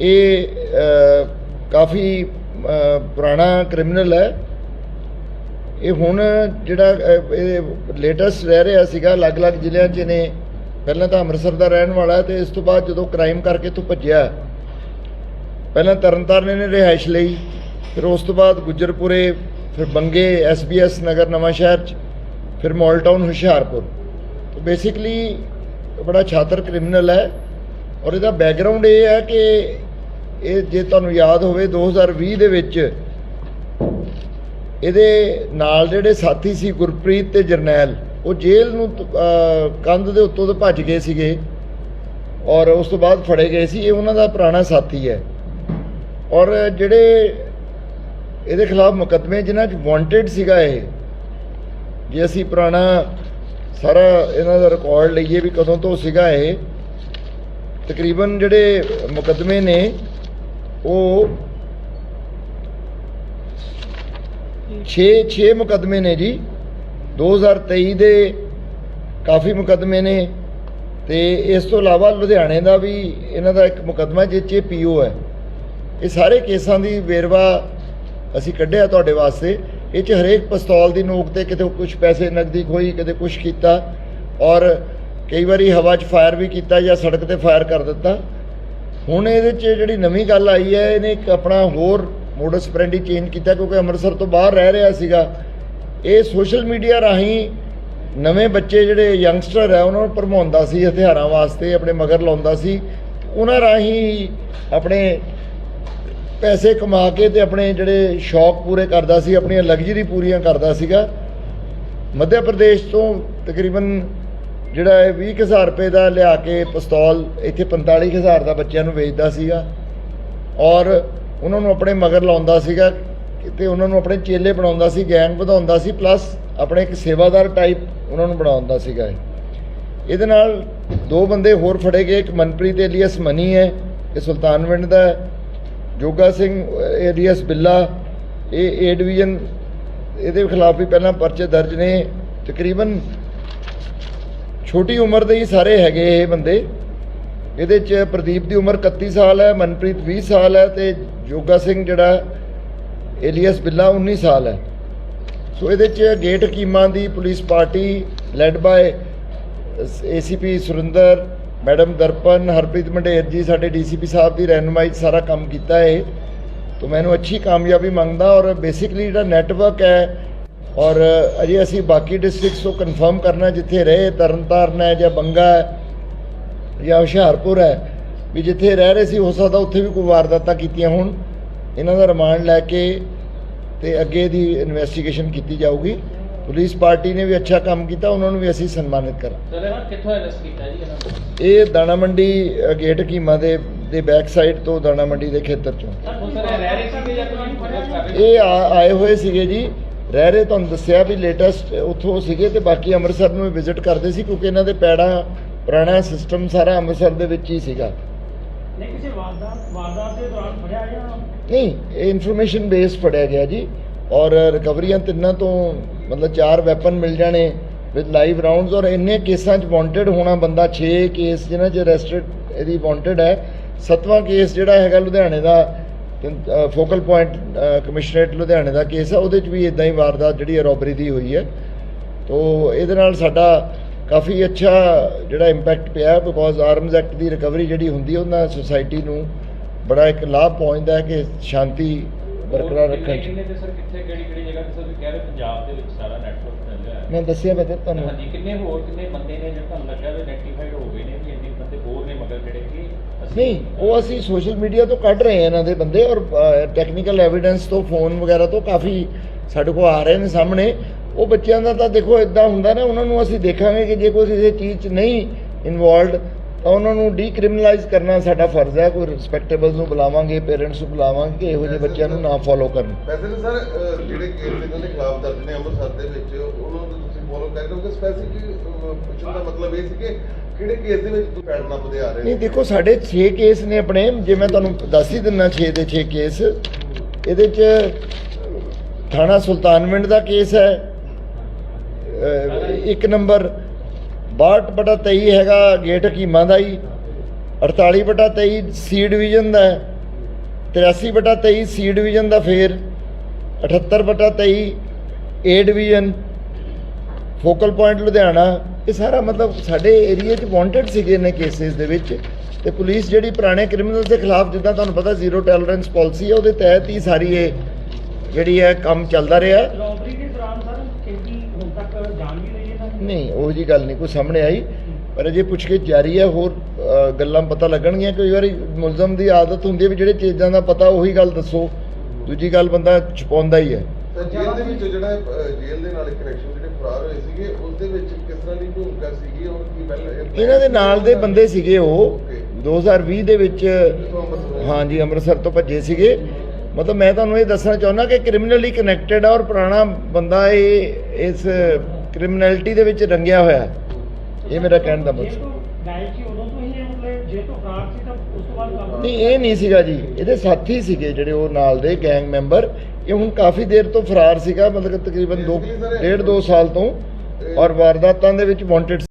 ਇਹ ਕਾਫੀ ਪੁਰਾਣਾ ਕ੍ਰਿਮੀਨਲ ਹੈ। ਇਹ ਹੁਣ ਜਿਹੜਾ ਇਹ ਲੇਟੈਸਟ ਰਹਿ ਰਿਹਾ ਸੀਗਾ, ਅਲੱਗ-ਅਲੱਗ ਜ਼ਿਲ੍ਹਿਆਂ 'ਚ ਨੇ ਪਹਿਲਾਂ ਤਾਂ ਅੰਮ੍ਰਿਤਸਰ ਦਾ ਰਹਿਣ ਵਾਲਾ ਹੈ ਤੇ ਇਸ ਤੋਂ ਬਾਅਦ ਜਦੋਂ ਕ੍ਰਾਈਮ ਕਰਕੇ ਤੋਂ ਭੱਜਿਆ, ਪਹਿਲਾਂ ਤਰਨਤਾਰਨ ਇਹਨੇ ਰਿਹਾਇਸ਼ ਲਈ, ਫਿਰ ਉਸ ਤੋਂ ਬਾਅਦ ਗੁੱਜਰਪੁਰੇ, ਫਿਰ ਬੰਗੇ ਐਸਬੀਐਸ ਨਗਰ ਨਵਾਂ ਸ਼ਹਿਰ 'ਚ, ਫਿਰ ਮਾਲ ਟਾਊਨ ਹੁਸ਼ਿਆਰਪੁਰ। ਤਾਂ ਬੇਸਿਕਲੀ ਬੜਾ ਛਾਤਰ ਕ੍ਰਿਮੀਨਲ ਹੈ ਔਰ ਇਹਦਾ ਬੈਕਗ੍ਰਾਉਂਡ ਇਹ ਹੈ ਕਿ ਇਹ ਜੇ ਤੁਹਾਨੂੰ ਯਾਦ ਹੋਵੇ 2020 ਦੇ ਵਿੱਚ ਇਹਦੇ ਨਾਲ ਜਿਹੜੇ ਸਾਥੀ ਸੀ ਗੁਰਪ੍ਰੀਤ ਤੇ ਜਰਨੈਲ, ਉਹ ਜੇਲ੍ਹ ਨੂੰ ਕੰਧ ਦੇ ਉੱਤੋਂ ਤੋਂ ਭੱਜ ਗਏ ਸੀਗੇ ਔਰ ਉਸ ਤੋਂ ਬਾਅਦ ਫੜੇ ਗਏ ਸੀ। ਇਹ ਉਹਨਾਂ ਦਾ ਪੁਰਾਣਾ ਸਾਥੀ ਹੈ। ਔਰ ਜਿਹੜੇ ਇਹਦੇ ਖਿਲਾਫ ਮੁਕੱਦਮੇ ਜਿਨ੍ਹਾਂ 'ਚ ਵਾਂਟਡ ਸੀਗਾ ਇਹ, ਜੇ ਅਸੀਂ ਪੁਰਾਣਾ ਸਾਰਾ ਇਹਨਾਂ ਦਾ ਰਿਕਾਰਡ ਲਈਏ ਵੀ ਕਦੋਂ ਤੋਂ ਸੀਗਾ ਇਹ, ਤਕਰੀਬਨ ਜਿਹੜੇ ਮੁਕੱਦਮੇ ਨੇ ਉਹ 6 6 ਮੁਕੱਦਮੇ ਨੇ ਜੀ। 2023 ਦੇ ਕਾਫੀ ਮੁਕੱਦਮੇ ਨੇ ਤੇ ਇਸ ਤੋਂ ਇਲਾਵਾ ਲੁਧਿਆਣੇ ਦਾ ਵੀ ਇਹਨਾਂ ਦਾ ਇੱਕ ਮੁਕੱਦਮਾ ਜਿਸ 'ਚ ਪੀਓ ਹੈ। ਇਹ ਸਾਰੇ ਕੇਸਾਂ ਦੀ ਵੇਰਵਾ ਅਸੀਂ ਕੱਢਿਆ ਤੁਹਾਡੇ ਵਾਸਤੇ। ਇਹ 'ਚ ਹਰੇਕ ਪਿਸਤੌਲ ਦੀ ਨੋਕ ਤੇ ਕਿਤੇ ਕੁਝ ਪੈਸੇ ਨਕਦੀ ਖੋਈ, ਕਿਤੇ ਕੁਝ ਕੀਤਾ ਔਰ ਕਈ ਵਾਰੀ ਹਵਾ 'ਚ ਫਾਇਰ ਵੀ ਕੀਤਾ ਜਾਂ ਸੜਕ ਤੇ ਫਾਇਰ ਕਰ ਦਿੱਤਾ। ਹੁਣ ਇਹਦੇ 'ਚ ਜਿਹੜੀ ਨਵੀਂ ਗੱਲ ਆਈ ਹੈ, ਇਹਨੇ ਇੱਕ ਆਪਣਾ ਹੋਰ ਮੋਡਸ ਪ੍ਰੈਂਡੀ ਚੇਂਜ ਕੀਤਾ ਕਿਉਂਕਿ ਅੰਮ੍ਰਿਤਸਰ ਤੋਂ ਬਾਹਰ ਰਹਿ ਰਿਹਾ ਸੀਗਾ। ਇਹ ਸੋਸ਼ਲ ਮੀਡੀਆ ਰਾਹੀਂ ਨਵੇਂ ਬੱਚੇ ਜਿਹੜੇ ਯੰਗਸਟਰ ਹੈ, ਉਹਨਾਂ ਨੂੰ ਭਰਮਾਉਂਦਾ ਸੀ, ਹਥਿਆਰਾਂ ਵਾਸਤੇ, ਆਪਣੇ ਮਗਰ ਲਾਉਂਦਾ ਸੀ। ਉਹਨਾਂ ਰਾਹੀਂ ਆਪਣੇ ਪੈਸੇ ਕਮਾ ਕੇ ਤੇ ਆਪਣੇ ਜਿਹੜੇ ਸ਼ੌਕ ਪੂਰੇ ਕਰਦਾ ਸੀ, ਆਪਣੀਆਂ ਲਗਜ਼ਰੀ ਪੂਰੀਆਂ ਕਰਦਾ ਸੀਗਾ। ਮੱਧ ਪ੍ਰਦੇਸ਼ ਤੋਂ ਤਕਰੀਬਨ ਜਿਹੜਾ ਇਹ 20000 ਰੁਪਏ ਦਾ ਲਿਆ ਕੇ ਪਿਸਤੌਲ, ਇੱਥੇ 45000 ਦਾ ਬੱਚਿਆਂ ਨੂੰ ਵੇਚਦਾ ਸੀਗਾ। ਔਰ ਉਹਨਾਂ ਨੂੰ ਆਪਣੇ ਮਗਰ ਲਾਉਂਦਾ ਸੀਗਾ ਤੇ ਉਹਨਾਂ ਨੂੰ ਆਪਣੇ ਚੇਲੇ ਬਣਾਉਂਦਾ ਸੀ, ਗੈਂਗ ਵਧਾਉਂਦਾ ਸੀ ਪਲੱਸ ਆਪਣੇ ਇੱਕ ਸੇਵਾਦਾਰ ਟਾਈਪ ਉਹਨਾਂ ਨੂੰ ਬਣਾਉਂਦਾ ਸੀਗਾ ਇਹਦੇ ਨਾਲ ਦੋ ਬੰਦੇ ਹੋਰ ਫੜੇ ਗਏ, ਇੱਕ ਮਨਪ੍ਰੀਤ ਏਲੀਅਸ ਮਨੀ ਹੈ, ਇਹ ਸੁਲਤਾਨਵਿੰਡ ਦਾ ਜੋਗਾ ਸਿੰਘ ਏਲੀਅਸ ਬਿੱਲਾ, ਇਹ ਏ ਡਿਵੀਜ਼ਨ ਇਹਦੇ ਖਿਲਾਫ ਵੀ ਪਹਿਲਾਂ ਪਰਚੇ ਦਰਜ ਨੇ। ਤਕਰੀਬਨ ਛੋਟੀ ਉਮਰ ਦੇ ਹੀ ਸਾਰੇ ਹੈਗੇ ਇਹ ਬੰਦੇ। ਇਹਦੇ ਚ ਪ੍ਰਦੀਪ ਦੀ ਉਮਰ 31 ਸਾਲ ਹੈ, ਮਨਪ੍ਰੀਤ 20 ਸਾਲ ਹੈ ਤੇ ਜੋਗਾ ਸਿੰਘ ਜਿਹੜਾ ਏਲੀਅਸ ਬਿੱਲਾ 19 ਸਾਲ ਹੈ। ਸੋ ਇਹਦੇ ਚ ਗੇਟ ਕੀਮਾਂ ਦੀ police party led by ACP Surinder, madam Darpan, Harpreet Mander ji ਸਾਡੇ ਡੀਸੀਪੀ ਸਾਹਿਬ ਦੀ ਰਹਿਨੁਮਾਈ 'ਚ ਸਾਰਾ ਕੰਮ ਕੀਤਾ ਹੈ ਤੋ ਮੈਨੂੰ ਅੱਛੀ ਕਾਮਯਾਬੀ ਮੰਗਦਾ ਔਰ ਬੇਸਿਕਲੀ ਜਿਹੜਾ ਨੈਟਵਰਕ ਹੈ ਔਰ ਅਜੇ ਅਸੀਂ ਬਾਕੀ ਡਿਸਟ੍ਰਿਕਟਸ ਤੋਂ ਕਨਫਰਮ ਕਰਨਾ ਜਿੱਥੇ ਰਹੇ ਤਰਨਤਾਰਨ ਹੈ ਜਾਂ ਬੰਗਾ ਹੈ ਜਾਂ ਹੁਸ਼ਿਆਰਪੁਰ ਹੈ ਵੀ ਜਿੱਥੇ ਰਹਿ ਰਹੇ ਸੀ ਹੋ ਸਕਦਾ ਉੱਥੇ ਵੀ ਕੋਈ ਵਾਰਦਾਤਾਂ ਕੀਤੀਆਂ ਹੋਣ। ਇਹਨਾਂ ਦਾ ਰਿਮਾਂਡ ਲੈ ਕੇ ਤੇ ਅੱਗੇ ਦੀ ਇਨਵੈਸਟੀਗੇਸ਼ਨ ਕੀਤੀ ਜਾਊਗੀ। ਪੁਲਿਸ ਪਾਰਟੀ ਨੇ ਵੀ ਅੱਛਾ ਕੰਮ ਕੀਤਾ ਉਹਨਾਂ ਨੂੰ ਵੀ ਅਸੀਂ ਸਨਮਾਨਿਤ ਕਰਾਂ। ਸਰ ਇਹਨਾਂ ਕਿੱਥੋਂ ਅਰੈਸਟ ਕੀਤਾ ਜੀ ਇਹਨਾਂ ਨੂੰ? ਇਹ ਦਾਣਾ ਮੰਡੀ ਗੇਟ ਹਕੀਮਾਂ ਦੇ ਦੇ ਬੈਕ ਸਾਈਡ ਤੋਂ ਦਾਣਾ ਮੰਡੀ ਦੇ ਖੇਤਰ ਚੋਂ। ਇਹ ਆਏ ਹੋਏ ਸੀਗੇ ਜੀ। ਰਹਿ ਰਹੇ ਤੁਹਾਨੂੰ ਦੱਸਿਆ ਵੀ ਲੇਟੈਸਟ ਉੱਥੋਂ ਸੀਗੇ ਤੇ ਬਾਕੀ ਅੰਮ੍ਰਿਤਸਰ ਨੂੰ ਵਿਜ਼ਿਟ ਕਰਦੇ ਸੀ ਕਿਉਂਕਿ ਇਹਨਾਂ ਦੇ ਪੈੜਾ ਪੁਰਾਣਾ ਸਿਸਟਮ ਸਾਰਾ ਅੰਮ੍ਰਿਤਸਰ ਦੇ ਵਿੱਚ ਹੀ ਸੀਗਾ। ਨਹੀਂ ਕਿਸੇ ਵਾਰਦਾਤ ਵਾਰਦਾਤ ਦੇ ਦੌਰਾਨ ਫੜਿਆ ਗਿਆ ਨਹੀਂ ਇਹ ਇਨਫੋਰਮੇਸ਼ਨ ਬੇਸ ਫੜਿਆ ਗਿਆ ਜੀ। ਔਰ ਰਿਕਵਰੀਆਂ ਤਿੰਨਾਂ ਤੋਂ ਮਤਲਬ ਚਾਰ ਵੈਪਨ ਮਿਲ ਜਾਣੇ ਵਿਦ ਲਾਈਵ ਰਾਉਂਡਸ ਔਰ ਇੰਨੇ ਕੇਸਾਂ 'ਚ ਵਾਂਟਡ ਹੋਣਾ ਬੰਦਾ 6 ਕੇਸ ਜਿਨ੍ਹਾਂ 'ਚ ਅਰੈਸਟਡ ਇਹਦੀ ਵਾਂਟਡ ਹੈ। ਸੱਤਵਾਂ ਕੇਸ ਜਿਹੜਾ ਹੈਗਾ ਲੁਧਿਆਣੇ ਦਾ ਫੋਕਲ ਪੁਆਇੰਟ ਕਮਿਸ਼ਨਰੇਟ ਲੁਧਿਆਣੇ ਦਾ ਕੇਸ ਆ, ਉਹਦੇ 'ਚ ਵੀ ਇਦਾਂ ਹੀ ਵਾਰਦਾਤ ਜਿਹੜੀ ਹੈ ਰੋਬਰੀ ਦੀ ਹੋਈ ਹੈ। ਤੋ, ਇਹਦੇ ਨਾਲ ਸਾਡਾ ਕਾਫੀ ਅੱਛਾ ਜਿਹੜਾ ਇੰਪੈਕਟ ਪਿਆ ਬਿਕੋਜ਼ ਆਰਮਸ ਐਕਟ ਦੀ ਰਿਕਵਰੀ ਜਿਹੜੀ ਹੁੰਦੀ ਹੈ, ਉਹਨਾਂ ਸੋਸਾਇਟੀ ਨੂੰ ਬੜਾ ਇੱਕ ਲਾਭ ਪਹੁੰਚਦਾ ਹੈ ਕਿ ਸ਼ਾਂਤੀ ਬਰਕਰਾਰ ਰੱਖਣ 'ਚ ਕਿੰਨੇ ਤੇ ਸਰ ਕਿੱਥੇ ਕਿਹੜੀ ਕਿਹੜੀ ਜਗ੍ਹਾ ਤੇ ਸਰ? ਕਹਿ ਰਹੇ ਪੰਜਾਬ ਦੇ ਵਿੱਚ ਸਾਰਾ ਨੈਟਵਰਕ ਫੈਲਿਆ ਹੈ। ਮੈਂ ਦੱਸਿਆ ਮੈਂ ਤਾਂ ਤੁਹਾਨੂੰ। ਹਾਂਜੀ ਕਿੰਨੇ ਹੋਰ ਕਿੰਨੇ ਬੰਦੇ ਨੇ ਜਿਹੜੇ ਤੁਹਾਨੂੰ ਲੱਗਾ ਵੀ ਆਈਡੈਂਟੀਫਾਈਡ ਹੋ ਗਏ ਨੇ ਵੀ ਇੰਨੇ ਬੰਦੇ ਹੋਰ ਨੇ ਮਗਰ ਜਿਹੜੇ ਕਿ ਨਹੀਂ ਉਹ ਅਸੀਂ ਸੋਸ਼ਲ ਮੀਡੀਆ ਤੋਂ ਕੱਢ ਰਹੇ ਹਾਂ ਇਹਨਾਂ ਦੇ ਬੰਦੇ ਔਰ ਟੈਕਨੀਕਲ ਐਵੀਡੈਂਸ ਤੋਂ ਫੋਨ ਵਗੈਰਾ ਤੋਂ ਕਾਫੀ ਸਾਡੇ ਕੋਲ ਆ ਰਹੇ ਨੇ ਸਾਹਮਣੇ। ਉਹ ਬੱਚਿਆਂ ਦਾ ਤਾਂ ਦੇਖੋ ਇਦਾਂ ਹੁੰਦਾ ਨਾ ਉਹਨਾਂ ਨੂੰ ਅਸੀਂ ਦੇਖਾਂਗੇ ਕਿ ਜੇ ਕੋਈ ਕਿਸੇ ਚੀਜ਼ 'ਚ ਨਹੀਂ ਇਨਵੋਲਡ ਤਾਂ ਉਹਨਾਂ ਨੂੰ ਡੀਕ੍ਰਿਮੀਨਲਾਈਜ਼ ਕਰਨਾ ਸਾਡਾ ਫਰਜ਼ ਹੈ ਕੋਈ ਰਿਸਪੈਕਟੇਬਲ ਨੂੰ ਬੁਲਾਵਾਂਗੇ ਪੇਰੈਂਟਸ ਨੂੰ ਬੁਲਾਵਾਂਗੇ ਕਿ ਇਹੋ ਜਿਹੇ ਬੱਚਿਆਂ ਨੂੰ ਨਾ ਫੋਲੋ ਕਰਨ। ਵੈਸੇ ਤਾਂ ਸਰ ਅਹ, ਜਿਹੜੇ ਕੇਸ ਇਹਨਾਂ ਦੇ ਖਿਲਾਫ ਦਰਜ ਨੇ ਅੰਮ੍ਰਿਤਸਰ ਦੇ ਵਿੱਚ ਉਹਨਾਂ ਨੂੰ ਤੁਸੀਂ ਫੋਲੋ ਕਰ ਰਹੇ ਹੋ ਕਿ ਸਪੈਸੀਫਿਕ ਪੁੱਛਣ ਦਾ ਮਤਲਬ ਇਹ ਸੀ ਕਿ ਕਿਹੜੇ ਕੇਸ ਦੇ ਵਿੱਚ ਤੁਸੀਂ ਪੈਡ ਨੱਪਦੇ ਆ ਰਹੇ ਨਹੀਂ ਦੇਖੋ ਸਾਡੇ 6 ਕੇਸ ਨੇ ਆਪਣੇ ਜੇ ਮੈਂ ਤੁਹਾਨੂੰ ਦੱਸ ਹੀ ਦਿੰਨਾ 6 ਦੇ 6 ਕੇਸ ਇਹਦੇ ਚ ਥਾਣਾ ਸੁਲਤਾਨਵਿੰਡ ਦਾ ਕੇਸ ਹੈ ਇੱਕ ਨੰਬਰ 62 ਬਟਾ 23 ਹੈਗਾ, ਗੇਟ ਹਕੀਮਾਂ ਦਾ ਹੀ 48 ਬਟਾ 23 ਸੀ ਡਿਵੀਜ਼ਨ ਦਾ ਹੈ 83 ਬਟਾ 23 ਸੀ ਡਿਵੀਜ਼ਨ ਦਾ ਫੇਰ 78 ਬਟਾ 23 A division focal point Ludhiana, ਇਹ ਸਾਰਾ ਮਤਲਬ ਸਾਡੇ ਏਰੀਆ 'ਚ ਵਾਂਟਡ ਸੀਗੇ ਨੇ ਕੇਸਿਸ ਦੇ ਵਿੱਚ ਤੇ ਪੁਲਿਸ ਜਿਹੜੀ ਪੁਰਾਣੇ ਕ੍ਰਿਮੀਨਲਸ ਦੇ ਖਿਲਾਫ, ਜਿੱਦਾਂ ਤੁਹਾਨੂੰ ਪਤਾ ਜ਼ੀਰੋ ਟੋਲਰੈਂਸ ਪਾਲਿਸੀ ਹੈ ਉਹਦੇ ਤਹਿਤ ਹੀ ਸਾਰੀ ਇਹ ਜਿਹੜੀ ਹੈ ਕੰਮ ਚੱਲਦਾ ਰਿਹਾ ਰੌਬਰੀ ਦੇ ਦੌਰਾਨ ਸਰ ਕਿੰਨੀ ਹੁਣ ਤੱਕ ਜਾਨ ਵੀ ਲਈ ਇਹਨਾਂ ਦੀ ਨਹੀਂ ਉਹ ਜੀ ਗੱਲ ਨਹੀਂ ਕੋਈ ਸਾਹਮਣੇ ਆਈ। ਪਰ ਅਜੇ ਪੁੱਛਗਿੱਛ ਜਾਰੀ ਹੈ ਹੋਰ ਗੱਲਾਂ ਪਤਾ ਲੱਗਣਗੀਆਂ ਕਈ ਵਾਰੀ ਮੁਲਜ਼ਮ ਦੀ ਆਦਤ ਹੁੰਦੀ ਹੈ ਵੀ ਜਿਹੜੇ ਚੀਜ਼ਾਂ ਦਾ ਪਤਾ ਉਹੀ ਗੱਲ ਦੱਸੋ। ਦੂਜੀ ਗੱਲ ਬੰਦਾ ਛੁਪਾਉਂਦਾ ਹੀ ਹੈ। ਤਾਂ ਜੇਲ੍ਹ ਦੇ ਵਿੱਚ ਜਿਹੜਾ ਅਹ, ਜੇਲ੍ਹ ਦੇ ਨਾਲ ਕਨੈਕਸ਼ਨ ਜਿਹੜੇ ਫਰਾਰ ਹੋਏ ਸੀਗੇ ਉਸ ਦੇ ਵਿੱਚ ਕਿਸ ਤਰ੍ਹਾਂ ਦੀ ਭੂਮਿਕਾ ਸੀਗੀ ਔਰ ਕੀ ਪਹਿਲਾਂ ਇਹਨਾਂ ਦੇ ਨਾਲ ਦੇ ਬੰਦੇ ਸੀਗੇ ਉਹ। 2020 ਦੇ ਵਿੱਚ ਹਾਂਜੀ ਅੰਮ੍ਰਿਤਸਰ ਤੋਂ ਭੱਜੇ ਸੀਗੇ। ਮਤਲਬ ਮੈਂ ਤੁਹਾਨੂੰ ਇਹ ਦੱਸਣਾ ਚਾਹੁੰਦਾ ਕਿ ਕ੍ਰਿਮੀਨਲੀ ਕਨੈਕਟਡ ਆ ਔਰ ਪੁਰਾਣਾ ਬੰਦਾ ਇਹ ਇਸ ਕ੍ਰਿਮੀਨੈਲਿਟੀ ਦੇ ਵਿੱਚ ਰੰਗਿਆ ਹੋਇਆ ਹੈ। ਇਹ ਮੇਰਾ ਕਹਿਣ ਦਾ ਕੰਮ ਨਹੀਂ ਇਹ ਨਹੀਂ ਸੀਗਾ ਜੀ। ਇਹਦੇ ਸਾਥੀ ਸੀਗੇ ਜਿਹੜੇ ਉਹ ਨਾਲ ਦੇ ਗੈਂਗ ਮੈਂਬਰ ਇਹ ਹੁਣ ਕਾਫੀ ਦੇਰ ਤੋਂ ਫਰਾਰ ਸੀਗਾ ਮਤਲਬ ਤਕਰੀਬਨ 2 ਡੇਢ 2 ਸਾਲ ਤੋਂ। ਔਰ ਵਾਰਦਾਤਾਂ ਦੇ ਵਿੱਚ ਵਾਂਟਡ